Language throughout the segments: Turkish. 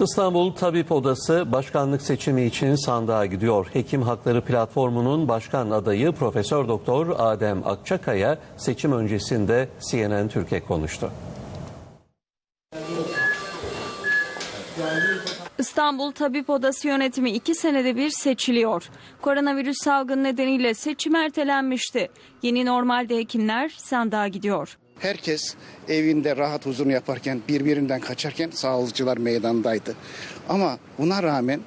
İstanbul Tabip Odası başkanlık seçimi için sandığa gidiyor. Hekim Hakları Platformu'nun başkan adayı Profesör Doktor Adem Akçakaya seçim öncesinde CNN Türkiye konuştu. İstanbul Tabip Odası yönetimi iki senede bir seçiliyor. Koronavirüs salgını nedeniyle seçim ertelenmişti. Yeni normalde hekimler sandığa gidiyor. Herkes evinde rahat huzurunu yaparken birbirinden kaçarken sağlıkçılar meydandaydı. Ama buna rağmen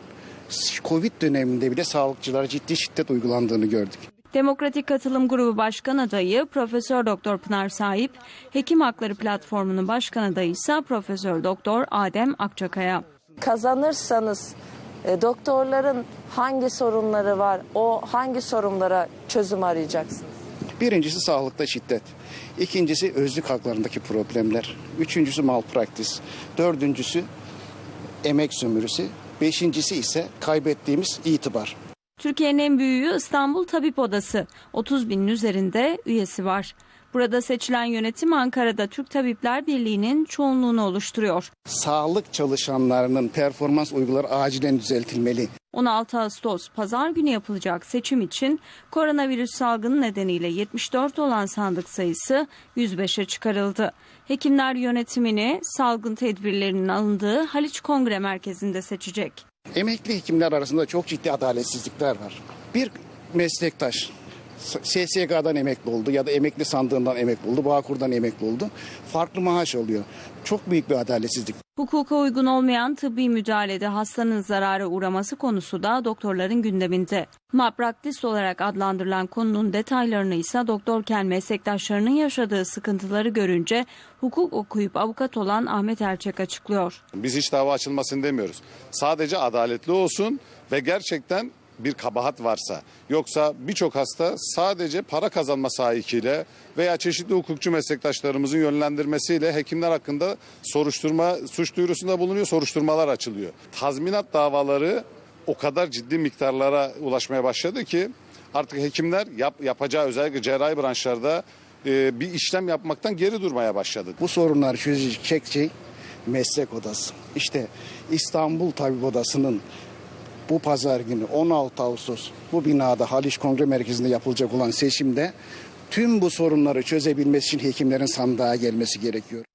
Covid döneminde bile sağlıkçılara ciddi şiddet uygulandığını gördük. Demokratik Katılım Grubu Başkan Adayı Profesör Doktor Pınar Sahip, Hekim Hakları Platformu'nun başkan adayı ise Profesör Doktor Adem Akçakaya. kazanırsanız e, doktorların hangi sorunları var, o hangi sorunlara çözüm arayacaksınız? Birincisi sağlıkta şiddet. İkincisi özlük haklarındaki problemler. Üçüncüsü malpraktis. Dördüncüsü emek sömürüsü. Beşincisi ise kaybettiğimiz itibar. Türkiye'nin en büyüğü İstanbul Tabip Odası. 30 binin üzerinde üyesi var. Burada seçilen yönetim Ankara'da Türk Tabipler Birliği'nin çoğunluğunu oluşturuyor. Sağlık çalışanlarının performans uyguları acilen düzeltilmeli. 16 Ağustos pazar günü yapılacak seçim için koronavirüs salgını nedeniyle 74 olan sandık sayısı 105'e çıkarıldı. Hekimler yönetimini salgın tedbirlerinin alındığı Haliç Kongre Merkezi'nde seçecek. Emekli hekimler arasında çok ciddi adaletsizlikler var. Bir meslektaş SSK'dan emekli oldu ya da emekli sandığından emekli oldu, Bağkur'dan emekli oldu. Farklı maaş alıyor. Çok büyük bir adaletsizlik. Hukuka uygun olmayan tıbbi müdahalede hastanın zarara uğraması konusu da doktorların gündeminde. Malpraktis olarak adlandırılan konunun detaylarını ise doktorken meslektaşlarının yaşadığı sıkıntıları görünce hukuk okuyup avukat olan Ahmet Erçek açıklıyor. Biz hiç dava açılmasın demiyoruz. Sadece adaletli olsun ve gerçekten bir kabahat varsa yoksa birçok hasta sadece para kazanma sahikiyle veya çeşitli hukukçu meslektaşlarımızın yönlendirmesiyle hekimler hakkında soruşturma suç duyurusunda bulunuyor, soruşturmalar açılıyor. Tazminat davaları o kadar ciddi miktarlara ulaşmaya başladı ki artık hekimler yap, yapacağı özellikle cerrahi branşlarda e, bir işlem yapmaktan geri durmaya başladı. Bu sorunları çözecek meslek odası. İşte İstanbul Tabip Odası'nın bu pazar günü 16 Ağustos bu binada Haliç Kongre Merkezi'nde yapılacak olan seçimde tüm bu sorunları çözebilmesi için hekimlerin sandığa gelmesi gerekiyor.